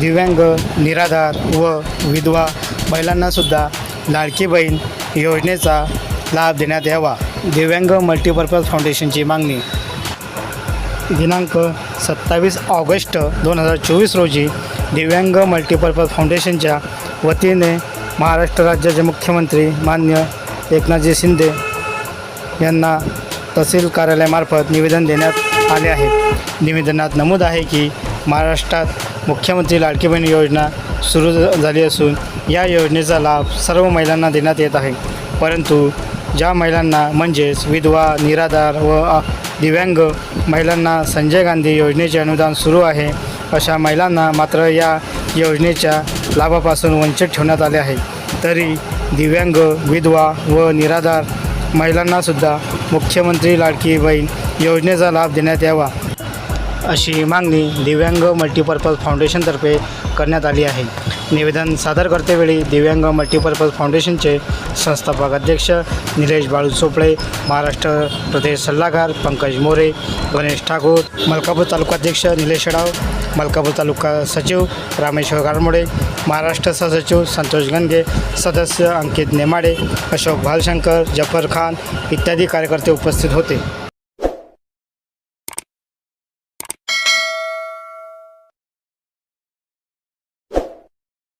दिव्यांग निराधार व विधवा महिलांनासुद्धा लाडकी बहीण योजनेचा लाभ देण्यात यावा. दिव्यांग मल्टीपर्पज फाउंडेशनची मागणी. दिनांक सत्तावीस ऑगस्ट दोन हजार चोवीस रोजी दिव्यांग मल्टीपर्पज फाउंडेशनच्या वतीने महाराष्ट्र राज्याचे मुख्यमंत्री मान्य एकनाथजी शिंदे यांना तहसील कार्यालयामार्फत निवेदन देण्यात आले आहे. निवेदनात नमूद आहे की महाराष्ट्रात मुख्यमंत्री लाडकी बहीण योजना सुरू झाली असून या योजनेचा लाभ सर्व महिलांना देण्यात येत आहे. परंतु ज्या महिलांना म्हणजेच विधवा निराधार व दिव्यांग महिलांना संजय गांधी योजनेचे अनुदान सुरू आहे अशा महिलांना मात्र या योजनेच्या लाभापासून वंचित ठेवण्यात आले आहे. तरी दिव्यांग विधवा व निराधार महिलांनासुद्धा मुख्यमंत्री लाडकी बहीण योजनेचा लाभ देण्यात यावा. अशी मागणी दिव्यांग मल्टीपर्पज फाउंडेशनतर्फे करण्यात आली आहे. निवेदन सादर करतेवेळी दिव्यांग मल्टीपर्पज फाउंडेशनचे संस्थापक अध्यक्ष निलेश बाळू चोपडे महाराष्ट्र प्रदेश सल्लागार पंकज मोरे गणेश ठाकूर मलकापूर तालुकाध्यक्ष निलेश शेडाव मलकापूर तालुका सचिव रामेश्वर गारमोडे महाराष्ट्र सहसचिव संतोष गंगे सदस्य अंकित नेमाडे अशोक भालशंकर जफर खान इत्यादी कार्यकर्ते उपस्थित होते.